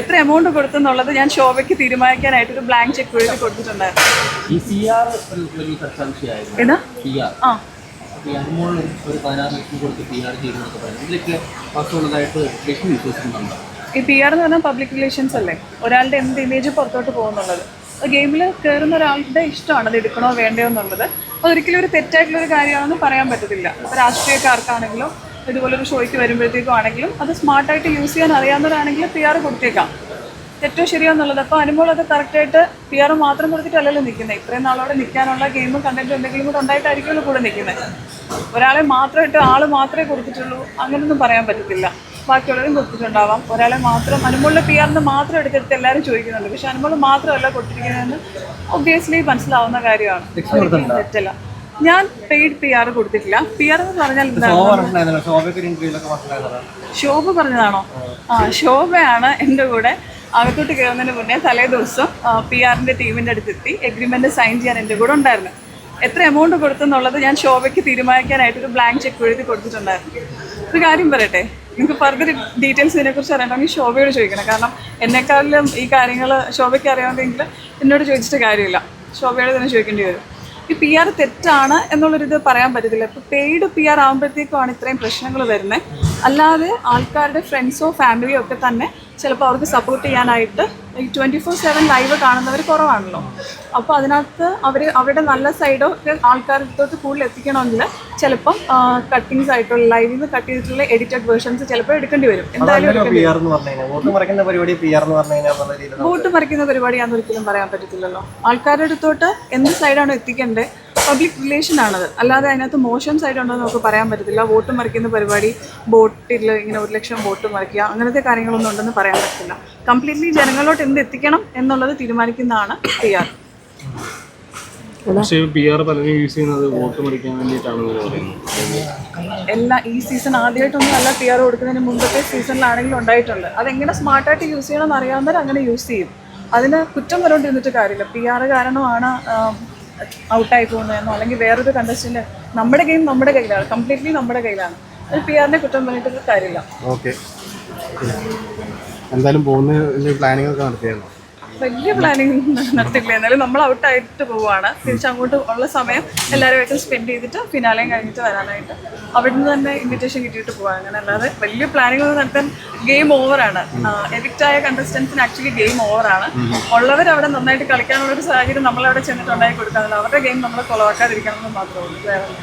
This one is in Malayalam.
എത്ര എമൗണ്ട് കൊടുത്തെന്നുള്ളത് ഞാൻ ശോഭയ്ക്ക് തീരുമാനിക്കാനായിട്ട് ഒരു ബ്ലാങ്ക് ചെക്ക് എഴുതി കൊടുത്തിട്ടുണ്ടായിരുന്നു. ഈ പി ആർ എന്ന് പറഞ്ഞാൽ പബ്ലിക് റിലേഷൻസ് അല്ലേ? ഒരാളുടെ എന്ത് ഇമേജ് പുറത്തോട്ട് പോകുന്നുള്ളത്. ഗെയിമിൽ കയറുന്ന ഒരാളുടെ ഇഷ്ടമാണ് അത് എടുക്കണോ വേണ്ടയോ എന്നുള്ളത്. അതൊരിക്കലും ഒരു തെറ്റായിട്ടുള്ള ഒരു കാര്യമാണെന്ന് പറയാൻ പറ്റത്തില്ല. ഇപ്പോൾ രാഷ്ട്രീയക്കാർക്കാണെങ്കിലും ഇതുപോലൊരു ഷോയ്ക്ക് വരുമ്പോഴത്തേക്കും ആണെങ്കിലും അത് സ്മാർട്ടായിട്ട് യൂസ് ചെയ്യാൻ അറിയാവുന്നവരാണെങ്കിൽ പി ആർ കൊടുത്തേക്കാം. തെറ്റോ ശരിയോ എന്നുള്ളത് അപ്പോൾ അനുമോൾ അത് കറക്റ്റായിട്ട് പി ആർ മാത്രം കൊടുത്തിട്ടല്ലല്ലോ നിൽക്കുന്നത് ഇത്രയും നാളോടെ നിൽക്കാനുള്ള ഗെയിമും കണ്ടന്റും എന്തെങ്കിലും കൂടെ ഉണ്ടായിട്ടായിരിക്കുമല്ലോ കൂടെ നിൽക്കുന്നത് ഒരാളെ മാത്രമായിട്ട് ആൾ മാത്രമേ കൊടുത്തിട്ടുള്ളൂ അങ്ങനെയൊന്നും പറയാൻ പറ്റത്തില്ല. ബാക്കിയുള്ളവരും കൊടുത്തിട്ടുണ്ടാവാം. ഒരാളെ മാത്രം അനുമോളിലെ പി ആറിന് മാത്രം എടുത്തെടുത്ത് എല്ലാവരും ചോദിക്കുന്നുണ്ട്. പക്ഷെ അനുമോൾ മാത്രമല്ല കൊടുത്തിരിക്കുന്നതെന്ന് ഒബ്വിയസ്ലി മനസ്സിലാവുന്ന കാര്യമാണ്. തെറ്റല്ല. ഞാൻ പെയ്ഡ് പി ആർ കൊടുത്തിട്ടില്ല. പി ആർ എന്ന് പറഞ്ഞാൽ ശോഭ പറഞ്ഞതാണോ? ആ ശോഭയാണ് എന്റെ കൂടെ അകത്തോട്ട് കയറുന്നതിന് മുന്നേ തലേ ദിവസം പി ആറിന്റെ ടീമിന്റെ അടുത്തെത്തി എഗ്രിമെന്റ് സൈൻ ചെയ്യാൻ എന്റെ കൂടെ ഉണ്ടായിരുന്നു. എത്ര എമൗണ്ട് കൊടുത്തെന്നുള്ളത് ഞാൻ ശോഭയ്ക്ക് തീരുമാനിക്കാനായിട്ട് ഒരു ബ്ലാങ്ക് ചെക്ക് എഴുതി കൊടുത്തിട്ടുണ്ടായിരുന്നു. ഒരു കാര്യം പറയട്ടെ? നിങ്ങൾക്ക് ഫർദർ ഡീറ്റെയിൽസ് ഇതിനെക്കുറിച്ച് അറിയണമെങ്കിൽ ശോഭയോട് ചോദിക്കണം. കാരണം എന്നെക്കാളിലും ഈ കാര്യങ്ങൾ ശോഭയ്ക്ക് അറിയാമെങ്കിൽ എന്നോട് ചോദിച്ചിട്ട് കാര്യമില്ല. ശോഭയോട് തന്നെ ചോദിക്കേണ്ടി വരും. ഈ പി ആർ തെറ്റാണ് എന്നുള്ളൊരിത് പറയാൻ പറ്റത്തില്ല. ഇപ്പോൾ പെയ്ഡ് പി ആർ ആകുമ്പോഴത്തേക്കുമാണ് ഇത്രയും പ്രശ്നങ്ങൾ വരുന്നത് അല്ലാതെ ആൾക്കാരുടെ ഫ്രണ്ട്സോ ഫാമിലിയോ ഒക്കെ തന്നെ ചിലപ്പോൾ അവർക്ക് സപ്പോർട്ട് ചെയ്യാനായിട്ട് ഈ ട്വന്റി ഫോർ സെവൻ ലൈവ് കാണുന്നവർ കുറവാണല്ലോ. അപ്പോൾ അതിനകത്ത് അവർ അവരുടെ നല്ല സൈഡോ ഒക്കെ ആൾക്കാരുടെ അടുത്തോട്ട് കൂടുതൽ എത്തിക്കണമെങ്കിൽ ചിലപ്പം കട്ടിങ്സ് ആയിട്ടുള്ള ലൈവിൽ നിന്ന് കട്ട് ചെയ്തിട്ടുള്ള എഡിറ്റഡ് വേർഷൻസ് ചിലപ്പോൾ എടുക്കേണ്ടി വരും. എന്തായാലും വോട്ട് മറിക്കുന്ന പരിപാടിയാണെന്ന് ഒരിക്കലും പറയാൻ പറ്റത്തില്ലല്ലോ. ആൾക്കാരുടെ അടുത്തോട്ട് എന്ത് സൈഡാണ് എത്തിക്കേണ്ടത്? പബ്ലിക് റിലേഷൻ ആണത്. അല്ലാതെ അതിനകത്ത് മോശം സൈഡ് ഉണ്ടെന്ന് നമുക്ക് പറയാൻ പറ്റത്തില്ല. വോട്ട് മറിക്കുന്ന പരിപാടി ബോട്ടിൽ ഇങ്ങനെ ഒരു ലക്ഷം വോട്ട് മറിക്കുക അങ്ങനത്തെ കാര്യങ്ങളൊന്നും ഉണ്ടെന്ന് പറയാൻ പറ്റത്തില്ല. കംപ്ലീറ്റ്ലി ജനങ്ങളിലോട്ട് എന്ത് എത്തിക്കണം എന്നുള്ളത് തീരുമാനിക്കുന്നതാണ് പി ആർ പക്ഷേ പി ആർ പലരും യൂസ് ചെയ്യുന്നത് വോട്ട് മറിക്കാൻ വേണ്ടിയിട്ടാണെന്ന് പറയുന്നത്. എല്ലാ ഈ സീസൺ ആദ്യമായിട്ടൊന്നും അല്ല പി ആർ കൊടുക്കുന്നതിന് മുമ്പത്തെ സീസണിലാണെങ്കിലും ഉണ്ടായിട്ടുണ്ട്. അതെങ്ങനെ സ്മാർട്ടായിട്ട് യൂസ് ചെയ്യണം അറിയാവുന്നവർ അങ്ങനെ യൂസ് ചെയ്യും. അതിന് കുറ്റം പറഞ്ഞുകൊണ്ടിരുന്നിട്ട് കാര്യമില്ല. പി ആർ കാരണമാണ് ഔട്ടായി പോകുന്നതെന്നോ അല്ലെങ്കിൽ വേറൊരു കണ്ടസ്റ്റന്റ് നമ്മുടെ ഗെയിം നമ്മുടെ കയ്യിലാണ് കംപ്ലീറ്റ്ലി നമ്മുടെ കയ്യിലാണ്. അത് പി ആറിനെ കുറ്റം പറഞ്ഞിട്ട് കാര്യമില്ല. ഓക്കെ എന്തായാലും പോകുന്ന പ്ലാനിങ്ങൊക്കെ നടത്തിയായിരുന്നു? വലിയ പ്ലാനിങ് നടത്തില്ല എന്നാലും നമ്മൾ ഔട്ടായിട്ട് പോവുകയാണ് തിരിച്ചങ്ങോട്ട് ഉള്ള സമയം എല്ലാവരുമായിട്ട് സ്പെൻഡ് ചെയ്തിട്ട് ഫിനാലയും കഴിഞ്ഞിട്ട് വരാനായിട്ട് നിന്ന് തന്നെ ഇൻവിറ്റേഷൻ കിട്ടിയിട്ട് പോകാം അങ്ങനെ അല്ലാതെ വലിയ പ്ലാനിങ് ഒന്നും നടത്താൻ ഗെയിം ഓവറാണ് എവിക്റ്റ് ആയ കണ്ടസ്റ്റൻസിന് ആക്ച്വലി ഗെയിം ഓവറാണ് ഉള്ളവർ അവിടെ നന്നായിട്ട് കളിക്കാനുള്ള ഒരു സാഹചര്യം നമ്മളവിടെ ചെന്നിട്ടുണ്ടായി കൊടുക്കാനുള്ള അവരുടെ ഗെയിം നമ്മൾ കൊളവാക്കാതിരിക്കണം എന്ന് മാത്രമേ ഉള്ളൂ. വേറെ.